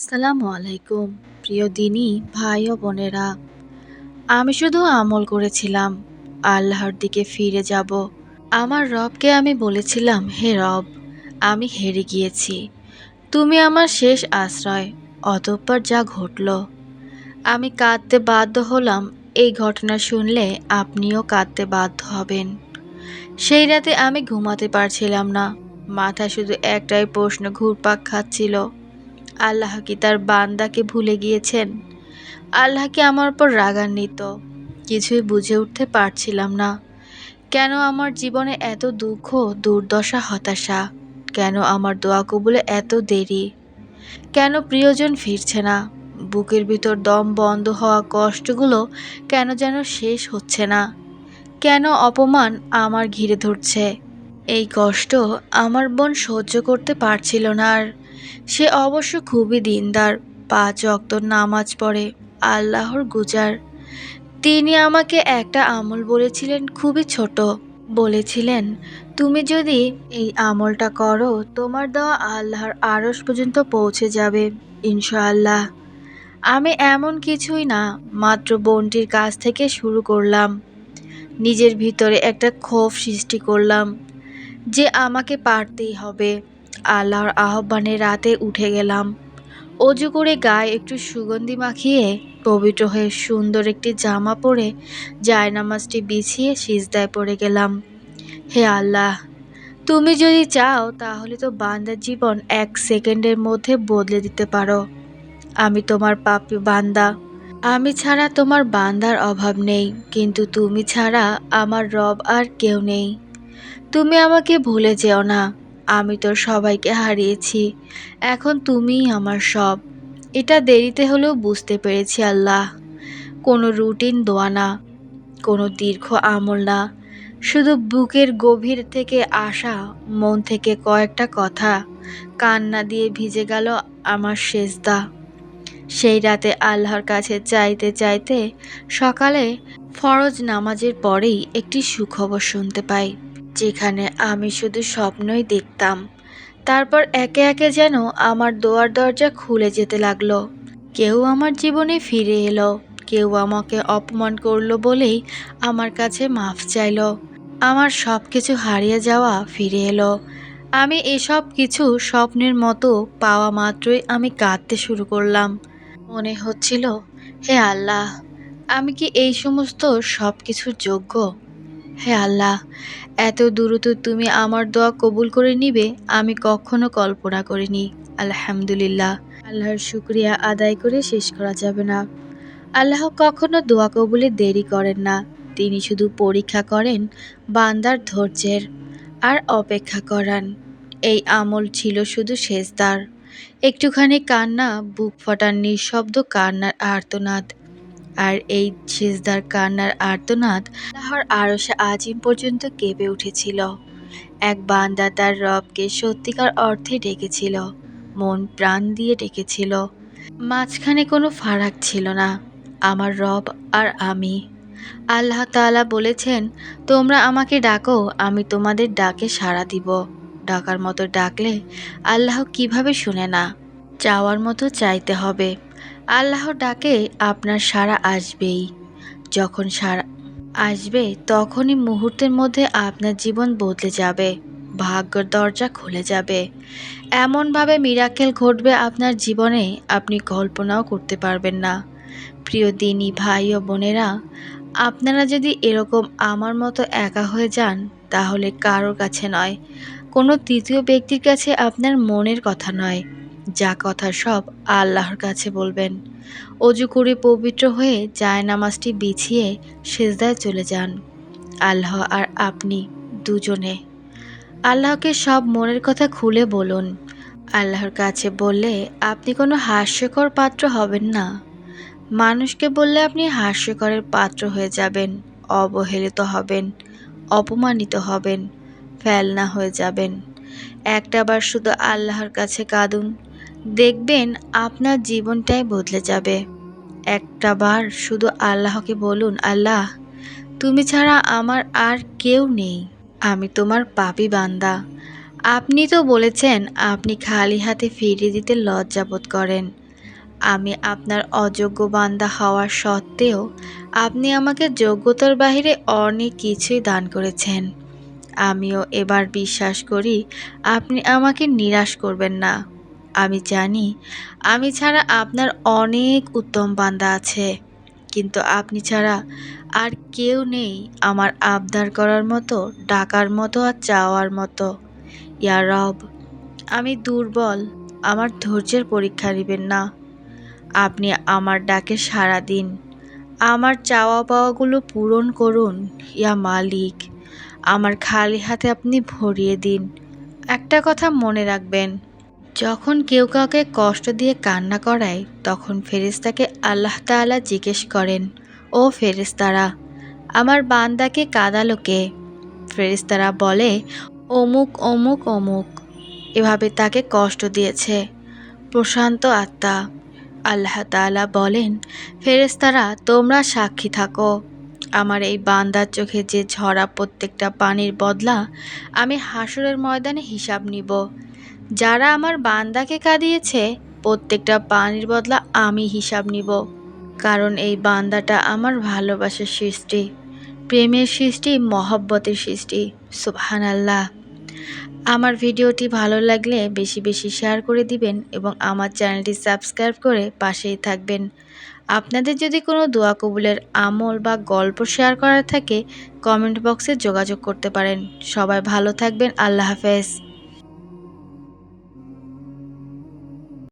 আসসালামু আলাইকুম, প্রিয় দিনী, ভাই ও বোনেরা। আমি শুধু আমল করেছিলাম, আল্লাহর দিকে ফিরে যাব। আমার রবকে আমি বলেছিলাম, হে রব, আমি হেরে গিয়েছি। তুমি আমার শেষ আশ্রয়, অতঃপর যা ঘটল। আমি কাঁদতে বাধ্য হলাম, এই ঘটনা শুনলে আপনিও কাঁদতে বাধ্য হবেন। সেই রাতে আমি ঘুমাতে পারছিলাম না, মাথায় শুধু একটাই প্রশ্ন ঘুরপাক খাচ্ছিল আল্লাহ কি তার বান্দাকে ভুলে গিয়েছেন। আল্লাহ কি আমার উপর রাগান্বিত। কিছুই বুঝে উঠতে পারছিলাম না। কেন আমার জীবনে এত দুঃখ, দুর্দশা, হতাশা? কেন আমার দোয়া কবুলে এত দেরি? কেন প্রিয়জন ফিরছে না? বুকের ভিতর দম বন্ধ হওয়া কষ্টগুলো কেন যেন শেষ হচ্ছে না? কেন অপমান আমার ঘিরে ধরছে? এই কষ্ট আমার বোন সহ্য করতে পারছিল না আর সে অবশ্য খুবই দিনদার, পাঁচ অক্ত নামাজ পড়ে, আল্লাহর গুজার। তিনি আমাকে একটা আমল বলেছিলেন, খুবই ছোট। বলেছিলেন, তুমি যদি এই আমলটা করো, তোমার দেওয়া আল্লাহর আড়স পর্যন্ত পৌঁছে যাবে, ইনশাআল্লাহ। আমি এমন কিছুই না, মাত্র বোনটির কাছ থেকে শুরু করলাম। নিজের ভিতরে একটা ক্ষোভ সৃষ্টি করলাম যে আমাকে পারতেই হবে। আল্লাহর আহ্বানে রাতে উঠে গেলাম। অজু করে গায়ে একটু সুগন্ধি মাখিয়ে পবিত্র হয়ে সুন্দর একটি জামা পরে জায়নামাজটি বিছিয়ে সিজদায় পড়ে গেলাম। হে আল্লাহ, তুমি যদি চাও তাহলে তো বান্দার জীবন এক সেকেন্ডের মধ্যে বদলে দিতে পারো। আমি তোমার পাপি বান্দা। আমি ছাড়া তোমার বান্দার অভাব নেই, কিন্তু তুমি ছাড়া আমার রব আর কেউ নেই। তুমি আমাকে ভুলে যেও না। আমি তোর সবাইকে হারিয়েছি। এখন তুমিই আমার সব। এটা দেরিতে হলেও বুঝতে পেরেছি, আল্লাহ। কোনো রুটিন দোয়া না, কোনো দীর্ঘ আমল না। শুধু বুকের গভীর থেকে আসা, মন থেকে কয়েকটা কথা কান্না দিয়ে ভিজে গেল আমার শেষদা সেই রাতে আল্লাহর কাছে চাইতে চাইতে সকালে ফরজ নামাজের পরেই একটি সুখবর শুনতে পাই। যেখানে আমি শুধু স্বপ্নই দেখতাম। তারপর একে একে যেন আমার দোয়ার দরজা খুলে যেতে লাগল। কেউ আমার জীবনে ফিরে এলো, কেউ আমাকে অপমান করল বলেই আমার কাছে মাফ চাইলো। আমার সব কিছু হারিয়ে যাওয়া ফিরে এলো। আমি এসব কিছু স্বপ্নের মতো পাওয়া মাত্রই আমি কাঁদতে শুরু করলাম। মনে হচ্ছিল, হে আল্লাহ, আমি কি এই সমস্ত সব কিছুর যোগ্য? হে আল্লাহ, এত দ্রুত তুমি আমার দোয়া কবুল করে নিবে, আমি কখনো কল্পনা করিনি। আলহামদুলিল্লাহ। আল্লাহর শুক্রিয়া আদায় করে শেষ করা যাবে না। আল্লাহ কখনো দোয়া কবুলে দেরি করেন না। তিনি শুধু পরীক্ষা করেন, বান্দার ধৈর্যের, আর অপেক্ষা করান। এই আমল ছিল শুধু শেষদার। একটুখানি কান্না, বুক ফাটার নিঃশব্দ কান্নার আর্তনাদ আর এই শেষদার কান্নার আর্তনাদ আল্লাহর আরশে আজিম পর্যন্ত কেঁপে উঠেছিল। এক বান্দা তার রবকে সত্যিকার অর্থে ডেকেছিল, মন প্রাণ দিয়ে ডেকেছিল। মাঝখানে কোনো ফারাক ছিল না, আমার রব আর আমি। আল্লাহ তালা বলেছেন, তোমরা আমাকে ডাকো, আমি তোমাদের ডাকে সাড়া দিব। ডাকার মতো ডাকলে আল্লাহ কীভাবে শুনে না? চাওয়ার মতো চাইতে হবে। আল্লাহর ডাকে, আপনার সাড়া আসবেই। যখন সাড়া আসবে, তখনই মুহূর্তের মধ্যে আপনার জীবন বদলে যাবে, ভাগ্যর দরজা খুলে যাবে। এমনভাবে মিরাকেল ঘটবে আপনার জীবনে, আপনি কল্পনাও করতে পারবেন না। প্রিয় দিনী ভাই ও বোনেরা, আপনারা যদি এরকম আমার মতো একা হয়ে যান, তাহলে কারোর কাছে নয়। কোনো তৃতীয় ব্যক্তির কাছে আপনার মনের কথা নয়। যা কথা সব আল্লাহর কাছে বলবেন। অজু করে পবিত্র হয়ে যায় নামাজটি বিছিয়ে সেজদায় চলে যান। আল্লাহ আর আপনি দুজনে। আল্লাহকে সব মনের কথা খুলে বলুন। আল্লাহর কাছে বললে আপনি কোনো হাস্যকর পাত্র হবেন না। মানুষকে বললে আপনি হাস্যকরের পাত্র হয়ে যাবেন, অবহেলিত হবেন, অপমানিত হবেন, ফেলনা হয়ে যাবেন। একটাবার শুধু আল্লাহর কাছে কাঁদুন। দেখবেন আপনার জীবনটাই বদলে যাবে। একটা বার শুধু আল্লাহকে বলুন, আল্লাহ, তুমি ছাড়া আমার আর কেউ নেই। আমি তোমার পাপি বান্দা। আপনি তো বলেছেন, আপনি খালি হাতে ফিরিয়ে দিতে লজ্জাবোধ করেন। আমি আপনার অযোগ্য বান্দা হওয়ার সত্ত্বেও আপনি আমাকে যোগ্যতার বাহিরে অনেক কিছুই দান করেছেন। আমিও এবার বিশ্বাস করি আপনি আমাকে নিরাশ করবেন না। আমি জানি, আমি ছাড়া আপনার অনেক উত্তম বান্দা আছে। কিন্তু আপনি ছাড়া আর কেউ নেই আমার আবদার করার মতো, ডাকার মতো আর চাওয়ার মতো। ইয়া রব, আমি দুর্বল, আমার ধৈর্যের পরীক্ষা নেবেন না। আপনি আমার ডাকে সাড়া দিন, আমার চাওয়া পাওয়াগুলো পূরণ করুন, ইয়া মালিক। আমার খালি হাতে আপনি ভরিয়ে দিন। একটা কথা মনে রাখবেন যখন কেউ কাউকে কষ্ট দিয়ে কান্না করায়, তখন ফেরেশতাকে আল্লাহ তাআলা জিজ্ঞেস করেন, ও ফেরেশতারা, আমার বান্দাকে কাঁদালো কে? ফেরেশতারা বলে, অমুক অমুক অমুক, এভাবে তাকে কষ্ট দিয়েছে প্রশান্ত আত্মা। আল্লাহ তাআলা বলেন, ফেরেশতারা, তোমরা সাক্ষী থাকো। আমার এই বান্দার চোখে যে ঝরা প্রত্যেকটা পানির বদলা, আমি হাসরের ময়দানে হিসাব নিব। যারা আমার বান্দাকে কাঁদিয়েছে, প্রত্যেকটা পানির বদলা আমি হিসাব নিব, কারণ এই বান্দাটা আমার ভালোবাসার সৃষ্টি, প্রেমের সৃষ্টি, মহব্বতের সৃষ্টি। সুবহান আল্লাহ আমার ভিডিওটি ভালো লাগলে বেশি বেশি শেয়ার করে দিবেন এবং আমার চ্যানেলটি সাবস্ক্রাইব করে পাশেই থাকবেন। আপনাদের যদি কোনো দোয়া কবুলের আমল বা গল্প শেয়ার করার থাকে, কমেন্ট বক্সে যোগাযোগ করতে পারেন। সবাই ভালো থাকবেন। আল্লাহ হাফেজ।